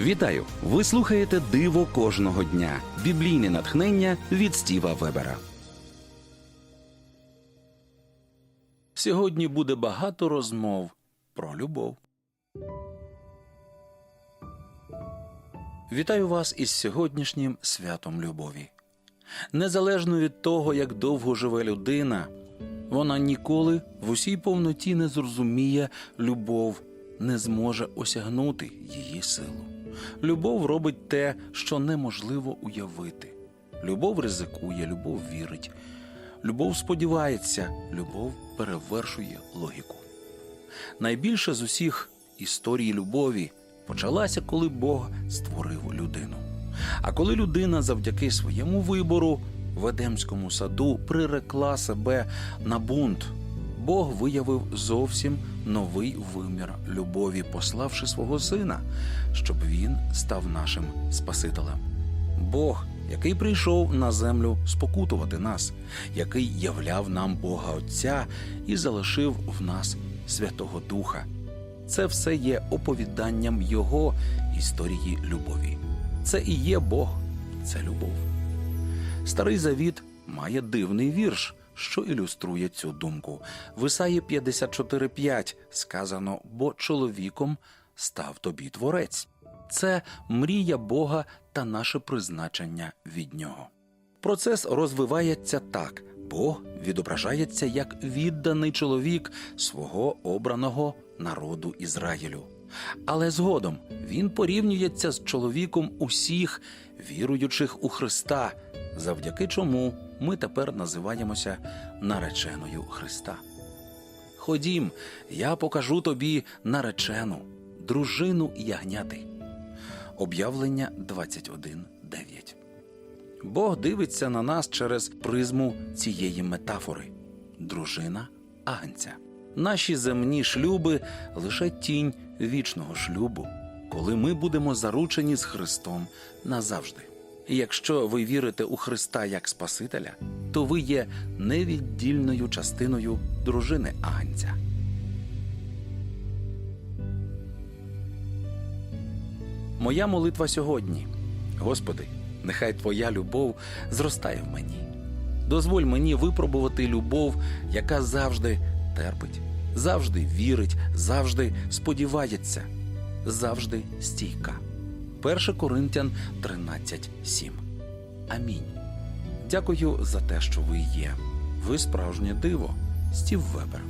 Вітаю! Ви слухаєте Диво кожного дня. Біблійне натхнення від Стіва Вебера. Сьогодні буде багато розмов про любов. Вітаю вас із сьогоднішнім святом любові. Незалежно від того, як довго живе людина, вона ніколи в усій повноті не зрозуміє любов, не зможе осягнути її силу. Любов робить те, що неможливо уявити. Любов ризикує, любов вірить, любов сподівається, любов перевершує логіку. Найбільше з усіх історій любові почалася, коли Бог створив людину. А коли людина завдяки своєму вибору в Едемському саду прирекла себе на бунт, Бог виявив зовсім новий вимір любові, пославши свого сина, щоб він став нашим Спасителем. Бог, який прийшов на землю спокутувати нас, який являв нам Бога Отця і залишив в нас Святого Духа. Це все є оповіданням Його історії любові. Це і є Бог, це любов. Старий Завіт має дивний вірш, що ілюструє цю думку. В Ісаї 54.5 сказано: бо чоловіком став тобі творець. Це мрія Бога та наше призначення від нього. Процес розвивається так: Бог відображається як відданий чоловік свого обраного народу Ізраїлю. Але згодом він порівнюється з чоловіком усіх віруючих у Христа, завдяки чому ми тепер називаємося нареченою Христа. Ходім, я покажу тобі наречену, дружину ягняти. Об'явлення 21.9 Бог дивиться на нас через призму цієї метафори дружина агнця. Наші земні шлюби лише тінь вічного шлюбу, коли ми будемо заручені з Христом назавжди. І якщо ви вірите у Христа як Спасителя, то ви є невіддільною частиною дружини Агнця. Моя молитва сьогодні. Господи, нехай Твоя любов зростає в мені. Дозволь мені випробувати любов, яка завжди терпить, завжди вірить, завжди сподівається, завжди стійка. 1 Коринтян 13.7. Амінь. Дякую за те, що ви є. Ви справжнє диво. Стів Вебер.